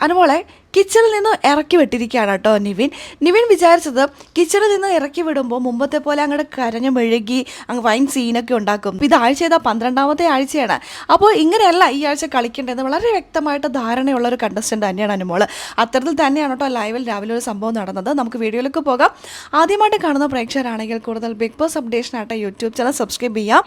അനുമോളെ കിച്ചണിൽ നിന്ന് ഇറക്കി വിട്ടിരിക്കുകയാണ് കേട്ടോ നിവിൻ. നിവിൻ വിചാരിച്ചത് കിച്ചണിൽ നിന്ന് ഇറക്കി വിടുമ്പോൾ മുമ്പത്തെ പോലെ അങ്ങോട്ട് കരഞ്ഞു മെഴുകി അങ്ങ് വൈൻ സീനൊക്കെ ഉണ്ടാക്കും. ഇത് ആഴ്ച ചെയ്താൽ പന്ത്രണ്ടാമത്തെ ആഴ്ചയാണ്. അപ്പോൾ ഇങ്ങനെയല്ല ഈ ആഴ്ച കളിക്കേണ്ടത് വളരെ വ്യക്തമായിട്ട് ധാരണയുള്ള ഒരു കണ്ടസ്റ്റന്റ് തന്നെയാണ് അനുമോൾ അത്തരത്തിൽ തന്നെയാണ് കേട്ടോ ലൈവിൽ രാവിലെ ഒരു സംഭവം നടന്നത്. നമുക്ക് വീഡിയോയിലേക്ക് പോകാം. ആദ്യമായിട്ട് കാണുന്ന പ്രേക്ഷകരാണെങ്കിൽ കൂടുതൽ ബിഗ് ബോസ് അപ്ഡേഷൻ അപ്ഡേഷനായിട്ട് യൂട്യൂബ് ചാനൽ സബ്സ്ക്രൈബ് ചെയ്യാം.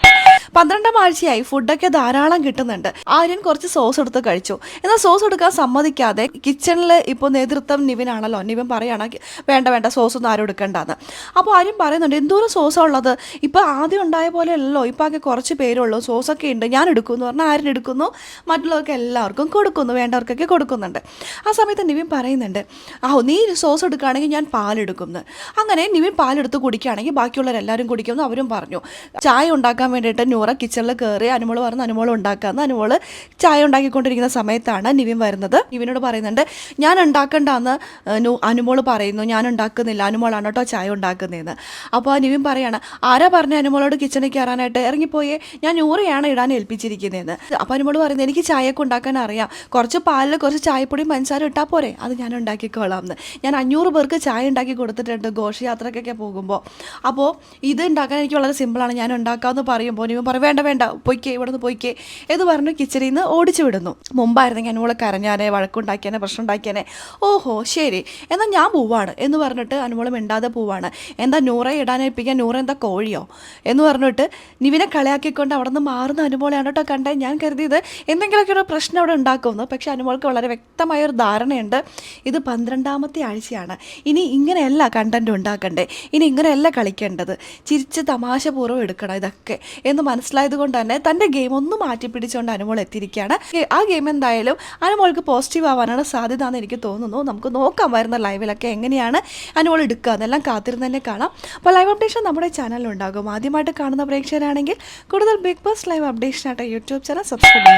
പന്ത്രണ്ടാം ആഴ്ചയായി ഫുഡൊക്കെ ധാരാളം കിട്ടുന്നുണ്ട്. ആര്യൻ കുറച്ച് സോസ് എടുത്ത് കഴിച്ചു. എന്നാൽ സോസ് എടുക്കാൻ സമ്മതിക്കാതെ കിച്ചണിൽ ഇപ്പോൾ നേതൃത്വം നിവിനാണല്ലോ. നിവിൻ പറയുകയാണ് വേണ്ട വേണ്ട സോസ് ഒന്നും ആരും എടുക്കേണ്ടെന്ന്. അപ്പോൾ ആരും പറയുന്നുണ്ട് എന്തോരം സോസാണ് ഉള്ളത്? ഇപ്പോൾ ആദ്യം ഉണ്ടായ പോലെ അല്ലല്ലോ ഇപ്പോൾ ആകെ കുറച്ച് പേരുള്ളൂ സോസൊക്കെ ഉണ്ട് ഞാൻ എടുക്കുമെന്ന് പറഞ്ഞാൽ ആരും എടുക്കുന്നു? മറ്റുള്ളവർക്ക് എല്ലാവർക്കും കൊടുക്കുന്നു വേണ്ടവർക്കൊക്കെ കൊടുക്കുന്നുണ്ട്. ആ സമയത്ത് നിവിൻ പറയുന്നുണ്ട് ആ നീ സോസ് എടുക്കുകയാണെങ്കിൽ ഞാൻ പാലെടുക്കുന്നു അങ്ങനെ നിവിൻ പാലെടുത്ത് കുടിക്കുകയാണെങ്കിൽ ബാക്കിയുള്ളവരെല്ലാവരും കുടിക്കുമെന്ന് അവരും പറഞ്ഞു. ചായ ഉണ്ടാക്കാൻ വേണ്ടിയിട്ട് നൂറ കിച്ചണിൽ കയറി അനുമോൾ പറഞ്ഞ് അനുമോൾ ഉണ്ടാക്കാമെന്ന് അനുമോൾ ചായ ഉണ്ടാക്കിക്കൊണ്ടിരിക്കുന്ന സമയത്താണ് നിവിൻ വരുന്നത്. നിവിനോട് പറയുന്നുണ്ട് ഞാൻ ഉണ്ടാക്കണ്ടെന്ന് അനുമോൾ പറയുന്നു. ഞാൻ ഉണ്ടാക്കുന്നില്ല അനുമോളാണ് കേട്ടോ ചായ ഉണ്ടാക്കുന്നതെന്ന്. അപ്പോൾ ആ നിവിൻ പറയാണ് ആരാ പറഞ്ഞ അനുമോളോട് കിച്ചണിൽ കയറാനായിട്ട്? ഇറങ്ങിപ്പോയേ. ഞാൻ നൂറയാണ് ഇടാൻ ഏൽപ്പിച്ചിരിക്കുന്നതെന്ന്. അപ്പോൾ അനുമോൾ പറയുന്നത് എനിക്ക് ചായയൊക്കെ ഉണ്ടാക്കാൻ അറിയാം. കുറച്ച് പാലിൽ കുറച്ച് ചായപ്പൊടിയും പഞ്ചസാര ഇട്ടാൽ പോരെ. അത് ഞാൻ ഉണ്ടാക്കിക്കോളാം എന്ന് ഞാൻ അഞ്ഞൂറ് പേർക്ക് ചായ ഉണ്ടാക്കി കൊടുത്തിട്ടുണ്ട് ഘോഷയാത്രക്കൊക്കെ പോകുമ്പോൾ അപ്പോൾ ഇത് ഉണ്ടാക്കാൻ എനിക്ക് വളരെ സിമ്പിളാണ്. ഞാൻ ഉണ്ടാക്കാമെന്ന് പറയുമ്പോൾ നിവിൻ പറയും വേണ്ട വേണ്ട. പൊയ്ക്കേ ഇവിടെ നിന്ന് പൊയ്ക്കേ. എന്ന് പറഞ്ഞു കിച്ചണിൽ നിന്ന് ഓടിച്ചു വിടുന്നു. മുമ്പായിരുന്നെങ്കിൽ അനുമോൾ കരഞ്ഞാനേ വഴക്കുണ്ടാക്കിയാനേ പ്രശ്നം ഉണ്ടാക്കിയാനെ ഓഹോ ശരി. എന്നാൽ ഞാൻ പോവാണ്. എന്ന് പറഞ്ഞിട്ട് അനുമോൾ മിണ്ടാതെ പോവാണ്. എന്താ നൂറെ ഇടാനേൽപ്പിക്കാൻ നൂറ എന്താ കോഴിയോ? എന്ന് പറഞ്ഞിട്ട് നിവിനെ കളിയാക്കിക്കൊണ്ട് അവിടെ നിന്ന് മാറുന്ന അനുമോളെയാണ് കേട്ടോ കണ്ടേ. ഞാൻ കരുതിയത് എന്തെങ്കിലുമൊക്കെ ഒരു പ്രശ്നം അവിടെ ഉണ്ടാക്കുമെന്ന്. പക്ഷേ അനുമോൾക്ക് വളരെ വ്യക്തമായ ഒരു ധാരണയുണ്ട്. ഇത് പന്ത്രണ്ടാമത്തെ ആഴ്ചയാണ്. ഇനി ഇങ്ങനെയല്ല കണ്ടന്റ് ഉണ്ടാക്കണ്ടേ. ഇനി ഇങ്ങനെയല്ല കളിക്കേണ്ടത്. ചിരിച്ച് തമാശപൂർവം എടുക്കണം ഇതൊക്കെ. എന്ന് മനസ്സിലായത് കൊണ്ട് തന്നെ തന്റെ ഗെയിം ഒന്ന് മാറ്റി പിടിച്ചുകൊണ്ട് അനുമോൾ എത്തിയിരിക്കുകയാണ്. ആ ഗെയിം എന്തായാലും അനുമോൾക്ക് പോസിറ്റീവ് ആവാനാണ് സാധ്യത എന്ന് എനിക്ക് തോന്നുന്നു. നമുക്ക് നോക്കാം വരുന്ന ലൈവിലൊക്കെ എങ്ങനെയാണ് അനുമോൾ എടുക്കുക. എന്നെല്ലാം കാത്തിരുന്ന് തന്നെ കാണാം. അപ്പോൾ ലൈവ് അപ്ഡേഷൻ നമ്മുടെ ചാനലിലുണ്ടാകും ആദ്യമായിട്ട് കാണുന്ന പ്രേക്ഷകരാണെങ്കിൽ കൂടുതൽ ബിഗ് ബോസ് ലൈവ് അപ്ഡേഷനായിട്ട് യൂട്യൂബ് ചാനൽ സബ്സ്ക്രൈബ് ചെയ്യാം.